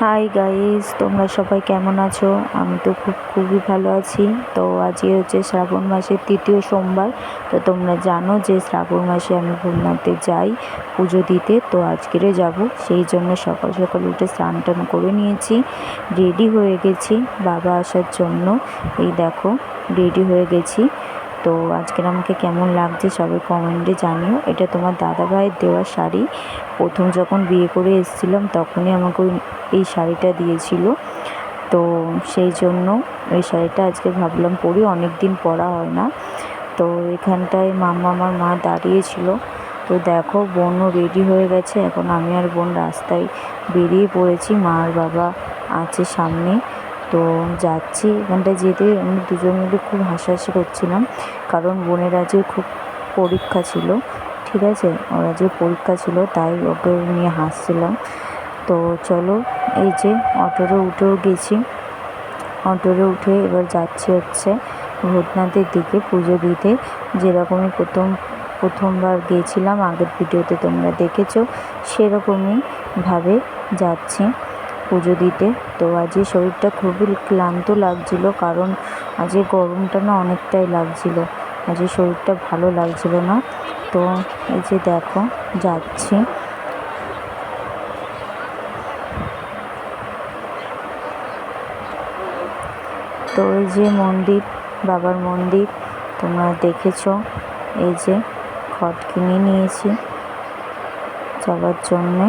Hi guys তোমরা সবাই কেমন আছো? আমি তো খুব, খুবই ভালো আছি। তো আজকে হচ্ছে শ্রাবণ মাসের তৃতীয় সোমবার। তো তোমরা জানো যে শ্রাবণ মাসে আমি ভোলনাথে যাই পুজো দিতে। তো আজকেরে যাব। সেই জন্য সকাল সকাল উঠে স্নান টান করে নিয়েছি। রেডি হয়ে গেছি বাবা আসার জন্য। এই দেখো, রেডি হয়ে গেছি। তো আজকের আমাকে কেমন লাগছে সবাই কমেন্টে জানিও। এটা তোমার দাদাভাইয়ের দেওয়া শাড়ি। প্রথম যখন বিয়ে করে এসেছিলাম, তখনই আমাকে এই শাড়িটা দিয়েছিল। তো সেই জন্য এই শাড়িটা আজকে ভাবলাম পরি অনেক দিন পরা হয় না। তো এখানটায় মাম্মা আমার মা দাঁড়িয়েছিল। তো দেখো, বোনও রেডি হয়ে গেছে। এখন আমি আর বোন রাস্তায় বেরিয়ে পড়েছি। মা আর বাবা আছে সামনে। তো যাচ্ছি। এখানটায় যেতে আমি দুজন মিলে খুব হাসাহাসি করছিলাম। কারণ বোনের আজকে খুব পরীক্ষা ছিল, ঠিক আছে? ওর আজকে পরীক্ষা ছিল, তাই ওকে নিয়ে হাসছিলাম। তো চলো, এই যে অটোরে উঠেও গেছি। অটোরে উঠে এবার যাচ্ছি হচ্ছে ভূতনাথের দিকে পুজো দিতে। যেরকমই প্রথম, প্রথমবার গিয়েছিলাম আগের ভিডিওতে তোমরা দেখেছ, সেরকমই ভাবে যাচ্ছি। পুজো দিতে। তো আজকে শরীরটা খুবই ক্লান্ত লাগছিল, কারণ আজকে গরমটা না অনেকটাই লাগছিল। আজকে শরীরটা ভালো লাগছিল না। তো এই যে দেখো, যাচ্ছি। তো এই যে মন্দির, বাবার মন্দির, তোমরা দেখেছ। এই যে খট কিনে নিয়েছি যাওয়ার জন্যে।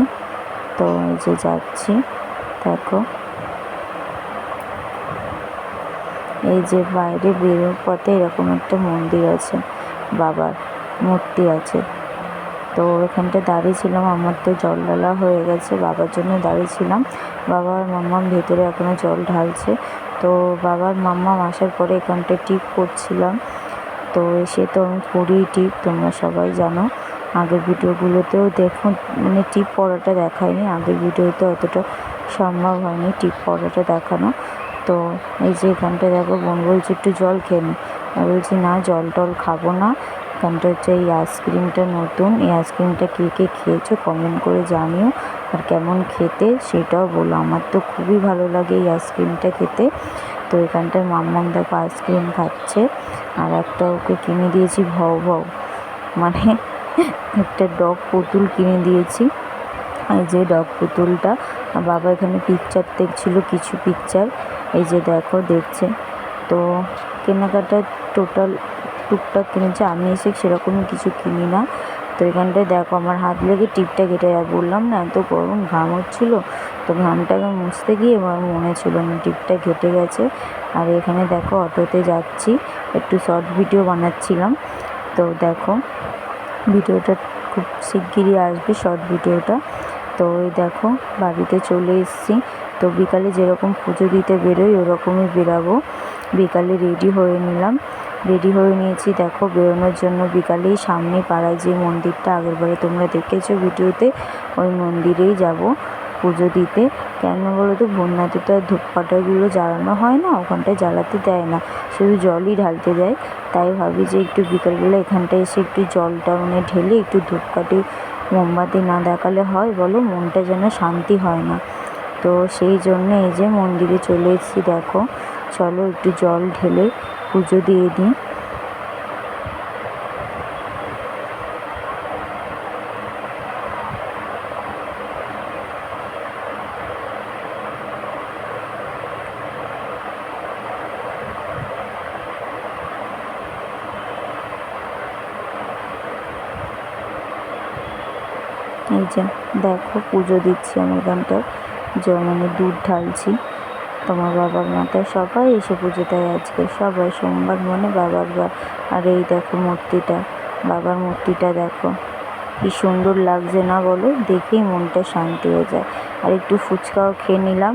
তো এই যে যাচ্ছি। দেখো। এই যে বাইরে বেরোর পথে এরকম একটা মন্দির আছে, বাবার মূর্তি আছে। তো এখানটা দাঁড়িয়েছিলাম, আমার তো জল ঢালা হয়ে গেছে, বাবার জন্য দাঁড়িয়েছিলাম। বাবা আর মাম্মাম ভেতরে এখনও জল ঢালছে। তো বাবার মাম্মাম আসার পরে এখানটায় টিপ করছিলাম। তো এসে তো আমি করি টিপ, তোমরা সবাই জানো। আগের ভিডিওগুলোতেও দেখুন মানে টিপ পড়াটা দেখায়নি, আগের ভিডিওতে অতটা সম্ভব হয়নি টিপ পড়াটা দেখানো। তো এই যে এখানটা দেখো, বোন বলছে একটু জল খেয়ে নি। বলছি, না, জল টল খাব না। এখানটা হচ্ছে এই আইসক্রিমটা নতুন। এই আইসক্রিমটা কে কে খেয়েছো কমেন্ট করে জানিও। আর কেমন খেতে সেটাও বলো। আমার তো খুবই ভালো লাগে এই আইসক্রিমটা খেতে। তো এখানটায় মাম্মাম দেখো আইসক্রিম খাচ্ছে। আর একটা ওকে কিনে দিয়েছি, ভও ভও। মানে একটা ডগ পুতুল কিনে দিয়েছি। এই যে ডগ পুতুলটা। বাবা এখানে পিকচার দেখছিল, কিছু পিকচার এই যে দেখো, দেখছে। তো কেনাকাটা টোটাল টুকটাক কিনেছে। আমি এসে সেরকমই কিছু কিনি না। তো এখানটায় দেখো, আমার হাত লেগে টিপটা কেটে যায়। বললাম, না, এত গরম ঘাম হচ্ছিল। তো ঘামটাকে মুছতে গিয়ে আমার মনে ছিল না, টিপটা ঘেটে গেছে। আর এখানে দেখো, অটোতে যাচ্ছি। একটু শর্ট ভিডিও বানাচ্ছিলাম। তো দেখো, ভিডিওটা খুব শিগগিরই আসবে শর্ট ভিডিওটা তো ওই দেখো, বাড়িতে চলে এসেছি। তো বিকালে যেরকম পুজো দিতে বেরোই, ওরকমই বেরাবো। বিকালে রেডি হয়ে নিলাম। রেডি হয়ে নিয়েছি, দেখো, বেরোনোর জন্য বিকালেই সামনে পাড়ায় যে মন্দিরটা আগেরবারে তোমরা দেখেছ ভিডিওতে, ওই মন্দিরেই যাব পুজো দিতে। কেন বলো তো ভন্যাতে তো আর ধূপকাঠাগুলো জ্বালানো হয় না, ওখানটায় জ্বালাতে দেয় না, শুধু জলই ঢালতে দেয়। তাই ভাবি যে একটু বিকালবেলা এখানটায় এসে একটু জলটা মানে ঢেলে একটু ধূপকাঠি মোমবাতি না দেখালে হয় বলো, মনটা যেন শান্তি হয় না। তো সেই জন্য এই যে মন্দিরে চলে এসেছি, দেখো। চলো একটু জল ঢেলে পুজো দিয়ে দিই। এই যে, দেখো, পুজো দিচ্ছি আমি এখানটায়। মানে দুধ ঢালছি। তোমার বাবার মাথায় সবাই এসে পুজো দেয় আজকে। সবাই সোমবার মনে বাবার বা আর এই দেখো মূর্তিটা। বাবার মূর্তিটা দেখো। কি সুন্দর লাগছে না বলো? দেখেই মনটা শান্তি হয়ে যায়। আর একটু ফুচকাও খেয়ে নিলাম।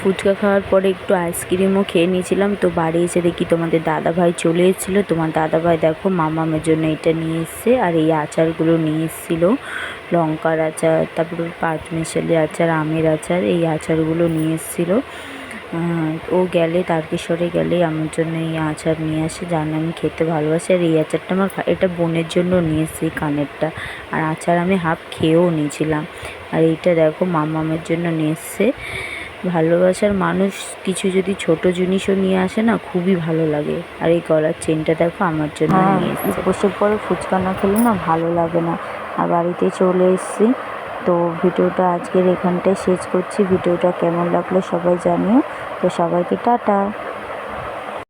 ফুচকা খাওয়ার পরে একটু আইসক্রিমও খেয়ে নিয়েছিলাম। তো বাড়ি এসে দেখি তোমাদের দাদা ভাই চলে এসেছিল। তোমার দাদা ভাই দেখো মামামের জন্য এটা নিয়ে এসছে। আর এই আচারগুলো নিয়ে এসেছিল। লঙ্কার আচার তারপরে পাঁচমিশালি আচার আমের আচার এই আচারগুলো নিয়ে এসেছিল। ও গেলে তারকেশ্বরে গেলে আমার জন্য এই আচার নিয়ে আসে যার আমি খেতে ভালোবাসি। আর এই আচারটা আমার এটা বোনের জন্য নিয়ে এসেছি কানেরটা। আর আচার আমি হাফ খেয়েও নিয়েছিলাম। আর এইটা দেখো মামামের জন্য নিয়ে এসছে। ভালোবাসার মানুষ কিছু যদি ছোট জিনিসও নিয়ে আসে না খুবই ভালো লাগে। আর এই গলার চেনটা দেখো আমার জন্য নিয়ে এসছে। বসে পরে ফুচকা না খেলে না ভালো লাগে না। আর বাড়িতে চলে এসেছি। তো ভিডিওটা আজকের এখানটায় শেষ করছি। ভিডিওটা কেমন লাগল সবাই জানিও। তো সবাইকে টাটা।